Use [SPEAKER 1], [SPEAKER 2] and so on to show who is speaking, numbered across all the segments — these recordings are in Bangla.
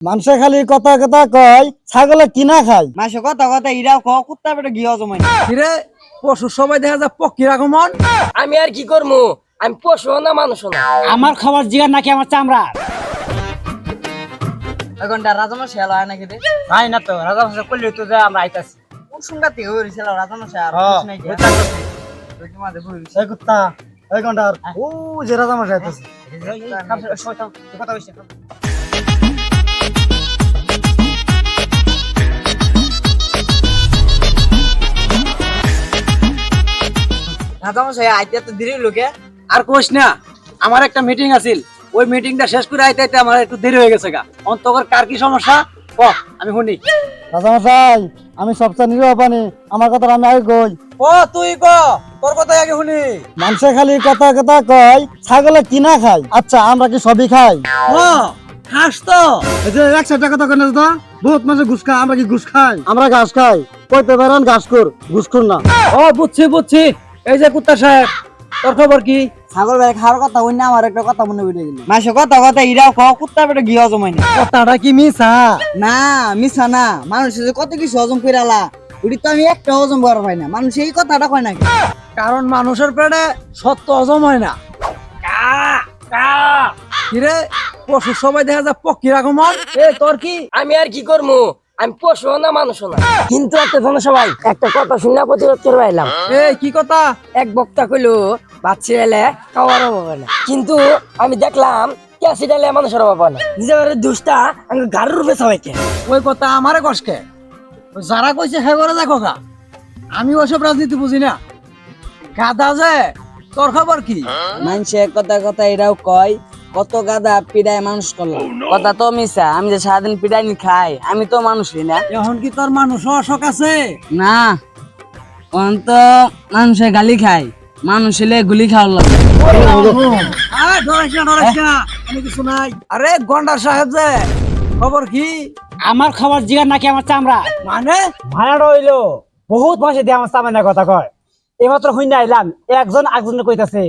[SPEAKER 1] মানুষে খালি কথা কথা কয় ছাগলে কিনা খায়।
[SPEAKER 2] মাসে কথা কথা ইরাও ক কুত্তা পেটে গিয়ে জমাই
[SPEAKER 3] কিরে পশু সবাই দেখা যায় পক্ষীর আগমন
[SPEAKER 4] আমি আর কি করব আমি পশু না মানুষ না।
[SPEAKER 5] আমার খবর জিগার নাকি আমার চামড়া?
[SPEAKER 2] এখনটা রাজামশাই এলো হয় নাকি রে?
[SPEAKER 5] না তো রাজা ভাষা করলে তো যে আমরা আইতাছি।
[SPEAKER 2] কোন
[SPEAKER 1] হ্যাঁ। এই কুত্তা এই ঘণ্টার ও যে রাজা মশাই আইতাছে।
[SPEAKER 5] কথা বেশি
[SPEAKER 2] রাজামশাই আইতে তো দেরি লোকে
[SPEAKER 3] আর কোশ না আমার একটা মিটিং আছিল। ওই মিটিংটা শেষ করে আইতে আইতে আমার একটু দেরি হয়ে গেছে গা। অন্তকর কার কি সমস্যা? ক আমি শুনি।
[SPEAKER 1] রাজা মশাই আমি সবচেয়ে নিরীহ পানি। আমার কথা আমি আগে কই
[SPEAKER 3] ও তুই ক তোর কথাই আগে শুনি।
[SPEAKER 1] মানুষে খালি কথা কথা কয় ছাগলে কিনা খায়? আচ্ছা আমরা কি সবই খাই?
[SPEAKER 3] ও খাস তো।
[SPEAKER 1] এই যে এক সাইডে কথা কেন তো বহুত মানুষ ঘুষ খায় আমরা কি ঘুষ খাই? আমরা ঘাস খাই। কইতে পারেন ঘাস কর ঘুষ কর না।
[SPEAKER 3] ও বুঝছি বুঝছি। এই যে কুত্তা সাহেব তোর খবর কি?
[SPEAKER 2] ছাগল ভাই খাওয়ার কথা হই না আমার একটা কথা মনে পড়ে গেল। মাসে কথা কথা ইরাও ক কুত্তা পেটে গিয়ে জমাই
[SPEAKER 1] কথাটা কি মিছা?
[SPEAKER 2] না মিছা না। মানুষ যে কত কিছু হজম করে আলা ওটি তো আমি একটা হজম করা পাই না। মানুষ এই কথাটা কয় নাকি
[SPEAKER 3] কারণ মানুষের পেটে সত্য হজম হয় না। কিরে পশু সবাই দেখা যায় পক্ষীর আগমন এ তোর কি?
[SPEAKER 4] আমি আর কি করব আমি পশু না মানুষ না। কিন্তু একটা জনসভাই একটা কথা শুনে প্রতিরোধ করে এলাম
[SPEAKER 3] এই কি কথা?
[SPEAKER 4] এক বক্তা কইলো বাচ্চা এলে খাওয়ার অভাব না। কিন্তু আমি দেখলাম ক্যাসি ডালে মানুষের অভাব হয় না। নিজের দুষ্টা আমি গাড়ির রূপে সবাইকে।
[SPEAKER 3] ওই কথা আমারে যারা কইছে করে দেখো গা। আমি ওসব রাজনীতি বুঝি না। গাদা যে তোর খবর কি?
[SPEAKER 2] মানুষে কথা কথা এরাও কয় কত গাদা পিড়ায় মানুষ করলাম কথা তো মিছা আমি যে সারাদিন পিড়াই নি খাই আমি তো মানুষই না।
[SPEAKER 3] এখন কি তোর মানুষ অশোক আছে?
[SPEAKER 2] না কোন তো মানুষে গালি খায় মানুষ হলে গুলি খাওয়ার লাগে।
[SPEAKER 3] আরে সাহেব যে খবর কি?
[SPEAKER 5] আমার খবর জিগার নাকি আমার চামড়া?
[SPEAKER 3] মানে?
[SPEAKER 5] ভাড়া হইল বহুত মাসে দিয়ে আমার চামড়া কথা কয়। এইমাত্র হইনা আইলাম একজন একজনের কইতাছে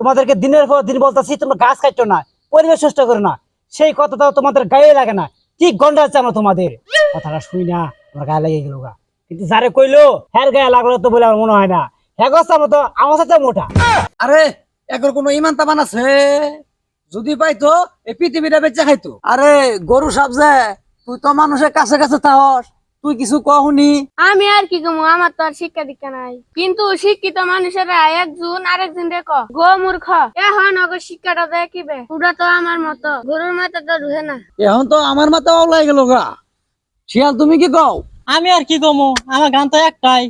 [SPEAKER 5] তোমাদেরকে দিনের পর দিন বলতাছি, তোমরা গাছ কাটছো না, পরিবেশ সুস্থ করো না। সেই কথাটাও তোমাদের গায়ে লাগে না। কি গন্ডা আছে আমরা তোমাদের? কথাটা শুই না, আমার গায়ে লেগে গেল গা। কিন্তু যারে কইলো হ্যার গায়ে লাগল তো বলে আমার মনে হয় না। হ্যাঁ গছ মতো আমার সাথে মোটা।
[SPEAKER 3] আরে একর কোনো ইমান তামান আছে? যদি পাইতো, এই পৃথিবীটা বেঁচে খাইতো। আরে, গরু সাপ যে, তুই তো মানুষের কাছে কাছে তাহস তুই কিছু কহুনি?
[SPEAKER 6] আমি আর কি কমু আমার তো আর শিক্ষা দীক্ষা নাই। কিন্তু শিক্ষিত মানুষেরা একজন আরেকজন রে ক গো মূর্খ। এখন অগর শিক্ষাটা দেয় কিবে ওটা তো আমার মতো গরুর মাথাটা রুহে না।
[SPEAKER 3] এখন তো আমার মাথা ওলাই গেল গা। শিয়াল তুমি কি কও?
[SPEAKER 5] আমি আর কি কমু আমার গান তো একটাই।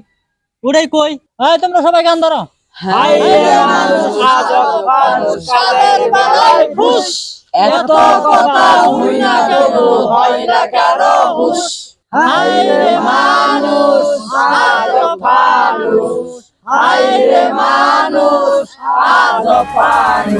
[SPEAKER 5] ওটাই কই? এই তোমরা সবাই গান ধরো।
[SPEAKER 2] এত কথা হই না কেন হয় না হাইরে মানুষ আজ মানুষ হাইরে মানুষ আজ মানুষ